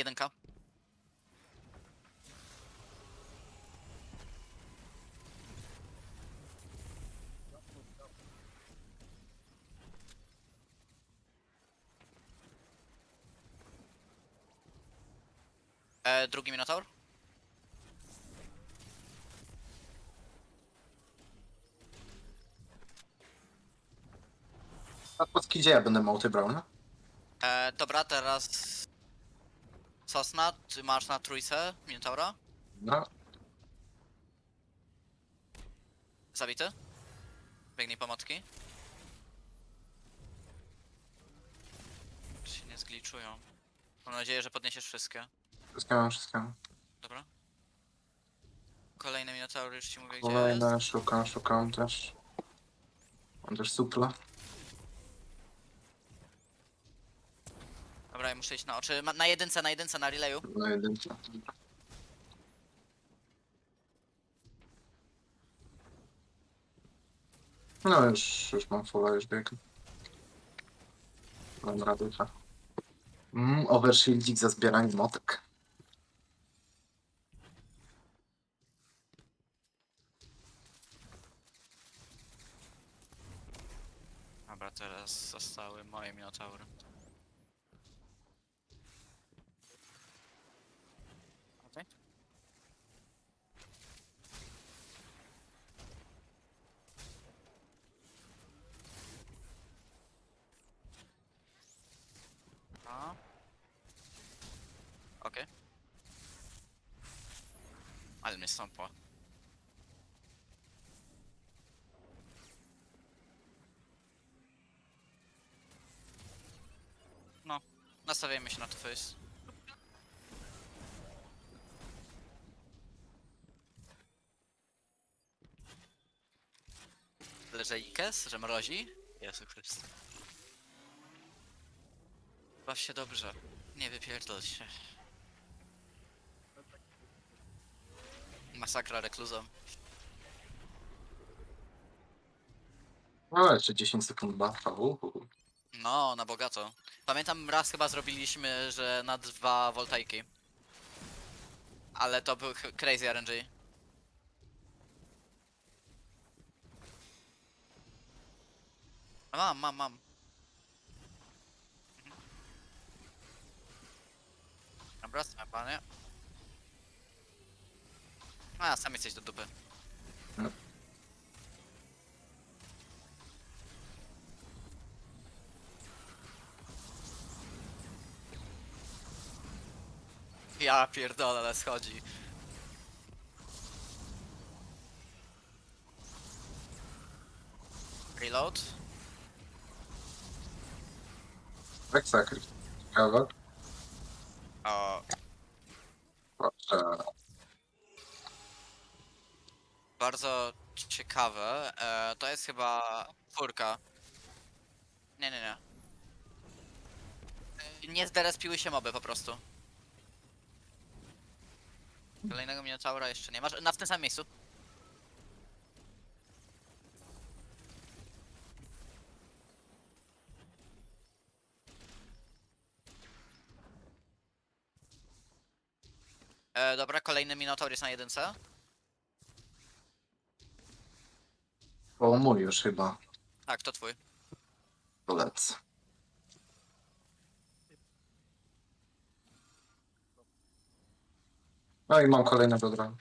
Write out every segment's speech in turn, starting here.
Jedynka. E, drugi Minotaur? A pod gdzie ja będę Multi Brown? E, dobra, teraz... Sosna, ty masz na trójce Minotaura? No, Zabity? Biegnij pomocki. Czy się nie zgliczują? Mam nadzieję, że podniesiesz wszystkie. wszystko mam, wszystko mam. Dobra. Kolejny Minotaur już ci mówię gdzie jest. Kolejne, szukam, szukam też. Mam też supla. Dobra, ja muszę iść na oczy. Ma- Na jedynce, na jedynce, na relayu. Na jedynce. No już, już mam fulla, już biegam. Mam radę, tak. Mm, overshieldzik za zbieranie motek. Dobra, teraz zostały moje Minotaury. Okej. A. Okej. Ale mnie stąpło. No, nastawiajmy się na to face. Leży Ikes, że mrozi? Jezu Chryste. Baw się dobrze. Nie wypierdol się. Masakra rekluzą. No jeszcze 10 sekund buffa. uhu. No, na bogato. Pamiętam raz chyba zrobiliśmy, że na dwa voltajki. Ale to był ch- crazy RNG. A Mam, mam, mam. Mhm. Dobra, same panie. A, sam jesteś do dupy. No. Ja pierdolę, ale schodzi. Reload. Tak, sakry. Ciekawe. O, Proszę. Bardzo ciekawe. E, to jest chyba czwórka. Nie, nie, nie. Nie zderespiły się moby po prostu. Kolejnego Minotaura jeszcze nie masz. Na w tym samym miejscu. E, dobra, kolejny Minotaur jest na jedynce. O, mój już chyba. Tak, to twój. To lecę. No i mam kolejnego drona.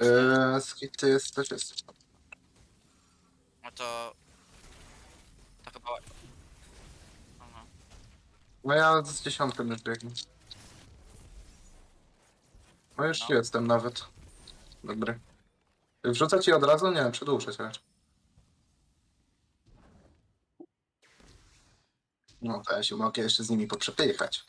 Eee, skity jest też jest. No to... To chyba... No, no. No ja z dziesiątką już biegnę. No już No. jestem nawet. Dobry. Wrzucę ci od razu? Nie, przedłużę się. No to ja się mogę jeszcze z nimi poprzepychać.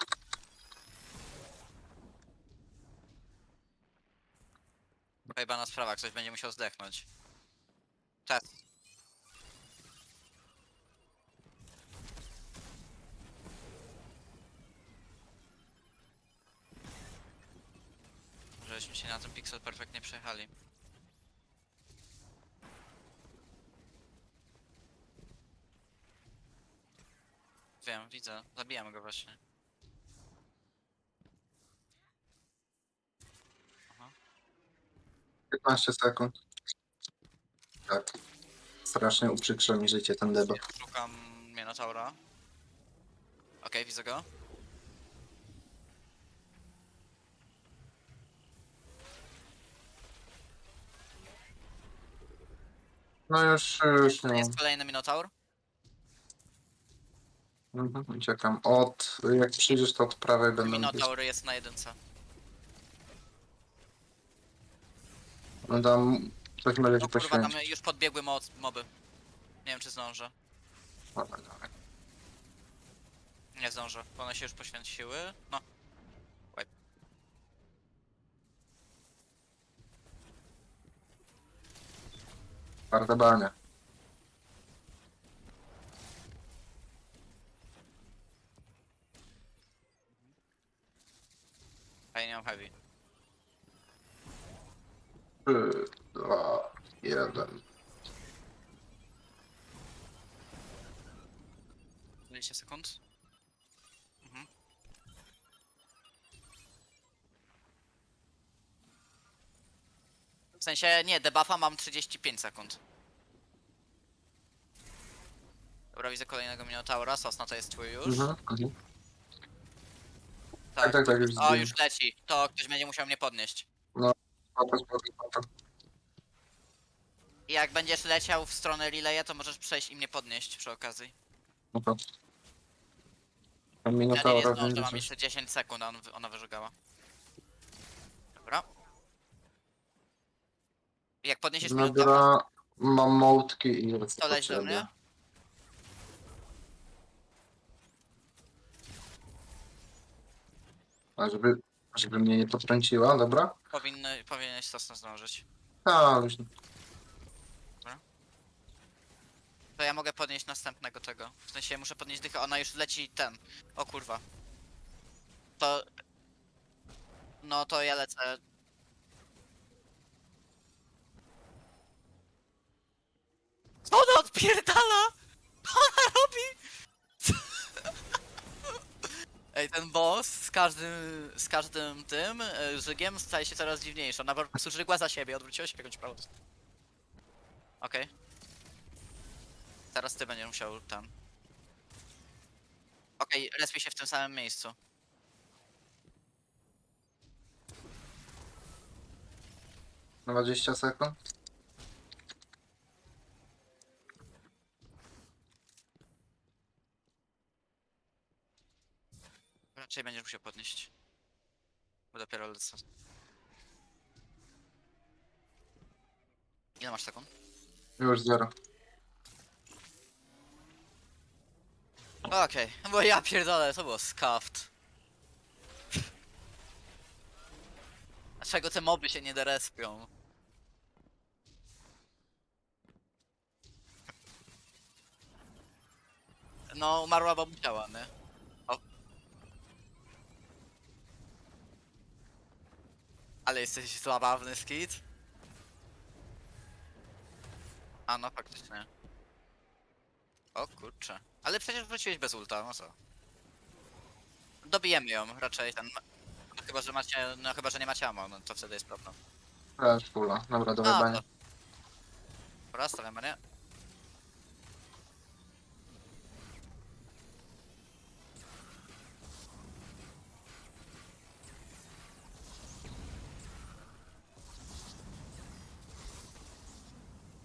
Pojebana sprawa, ktoś będzie musiał zdechnąć. Czas. żeśmy się na ten Pixel perfektnie przejechali. Wiem, widzę. Zabijam go właśnie. Aha. 15 sekund. Tak. Strasznie uprzykrza mi życie ten deba. Szukam Minotaura. Okej, widzę go. No już, już nie. Jest kolejny Minotaur. Mhm, uciekam. Od, jak przyjdziesz to od prawej będę... Minotaur jest na jedynce. Dam... Coś będzie O ci kurwa, tam poświęcić. już podbiegły moc, moby. Nie wiem czy zdążę. Dobra, dobra. Nie zdążę, bo one się już poświęciły. No. Twarde banie. A ja nie mam heavy. 3, 2, 1. 20 sekund. Mhm. W sensie, nie, debuffa mam 35 sekund. Dobra, widzę kolejnego Minotaura, Sosna to jest twój już. Mhm, mhm. Tak, tak, tak, już O, już leci. To ktoś będzie musiał mnie podnieść. Spoko, spoko, spoko. I jak będziesz leciał w stronę relaya, to możesz przejść i mnie podnieść przy okazji. Spoko. Ja nie, nie Minotaura zdążę, będzie mam coś. jeszcze 10 sekund, a on, ona wyżegała. Dobra. Jak podniesiesz Minotaura, Dobra, mam mołtki i lecę to leć do mnie. A żeby, żeby mnie nie potrąciła, dobra? Powinny, powinieneś Sosna zdążyć. A, już To ja mogę podnieść następnego tego. W sensie muszę podnieść dychę, ona już leci ten. O kurwa. To... No to ja lecę. Ona odpierdala? Co ona robi? Ej, ten boss z każdym, z każdym tym e, żygiem staje się coraz dziwniejszy. Ona po prostu żygła za siebie, odwróciła się jakąś prawą. Okej. Teraz ty będziesz musiał tam. Okej, okay, się w tym samym miejscu. na 20 sekund. Raczej będziesz musiał podnieść. Bo dopiero lecę. Ile masz sekund? Już zero. Okej, bo ja pierdolę, to było scuffed. Dlaczego te moby się nie derespią? No, umarła, bo musiała, nie? Ale jesteś zabawny, Skid? A no, faktycznie. O kurczę. Ale przecież wróciłeś bez ulta, no co? Dobijemy ją raczej ten. No chyba, że macie. No chyba, że nie macie ammo, no to wtedy jest problem. Też pula. Dobra, do A, wybania. to- Dobra, stawiamy, nie?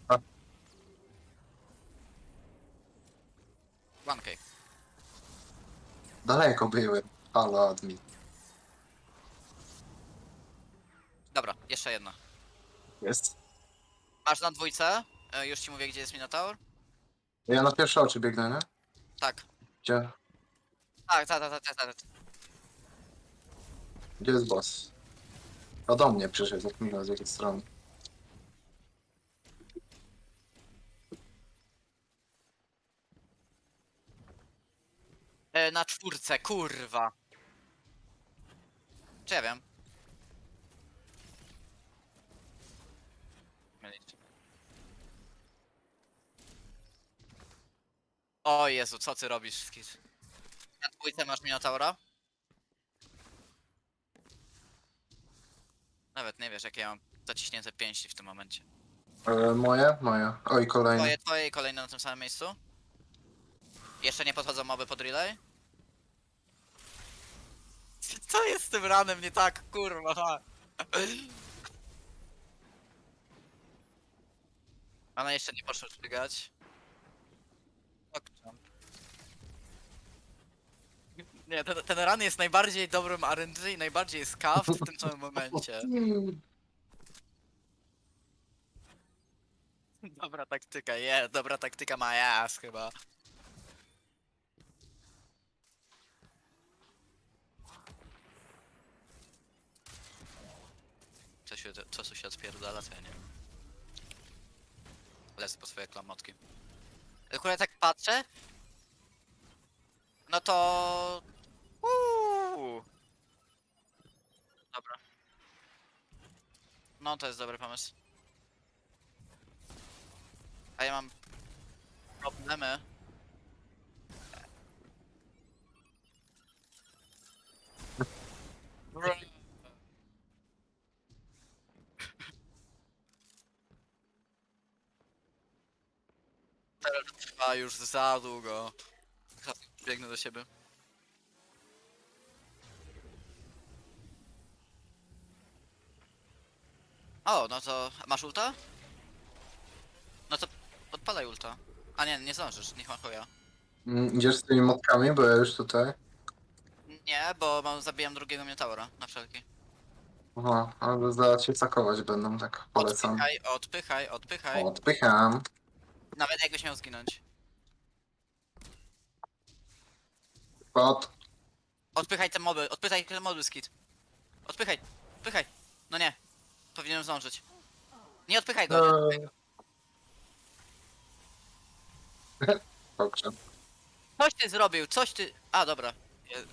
A. One cake. Daleko byłem. Halo, admin. Dobra, jeszcze jedna. Jest. Masz na dwójce? E, już ci mówię, gdzie jest Minotaur? Ja na pierwsze oczy biegnę, nie? Tak. Gdzie? Tak, tak, tak, tak, tak. tak. Gdzie jest boss? A do mnie przyszedł, jak z jakiej strony. E, na czwórce, kurwa. Czy ja wiem? Mylić. O Jezu, co ty robisz, Skid? dwójce masz Minotaura? Nawet nie wiesz, jakie ja mam zaciśnięte pięści w tym momencie. E, moje? Moje. Oj, kolejne. Twoje, twoje i kolejne na tym samym miejscu? Jeszcze nie podchodzą moby pod relay? Co jest z tym ranem nie tak, kurwa? One jeszcze nie poszły biegać. Nie, ten, ten ran jest najbardziej dobrym RNG i najbardziej scuffed w tym samym momencie. Dobra taktyka, je, dobra taktyka ma jas chyba. Się, co się odpierdala, to ja. Lecę po swoje klamotki. Akurat tak patrzę, no to... Uuu. Dobra. No to jest dobry pomysł. A ja mam problemy. Już za długo. Biegnę do siebie. O, no to masz ulta? No to odpalaj ulta. A nie, nie zdążysz, niech ma chuja. Mm, Idziesz z tymi motkami, bo ja już tutaj. Nie, bo mam, zabijam drugiego Minotaura, na wszelki. Aha, ale zaraz się sakować będą, tak polecam. Odpychaj, odpychaj, odpychaj. Odpycham. Nawet jakbyś miał zginąć. Pod. Odpychaj te moby, odpychaj te moby, skit. Odpychaj, odpychaj. No nie, powinienem zdążyć. Nie odpychaj go, nie odpychaj go. Dobrze. Coś ty zrobił, coś ty... A, dobra. Je...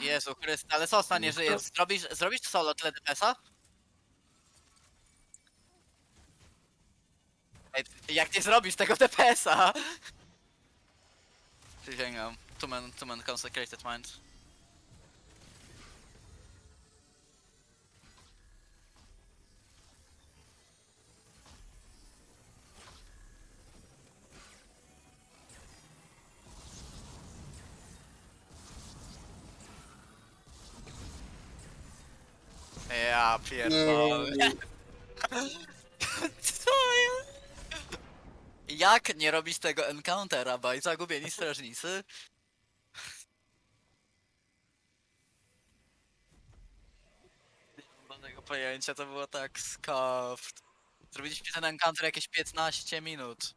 Jezu Chryste, ale Sosna nie żyje. Zrobisz, zrobisz solo tyle DPS-a? Ej, Jak nie zrobisz tego DPS-a? hänga tummen, tummen Consecrated Mind. Ja pierdolę. Jak nie robić tego encountera, baj zagubieni strażnicy? Nie mam żadnego pojęcia, to było tak scuffed. Zrobiliśmy ten encounter jakieś 15 minut.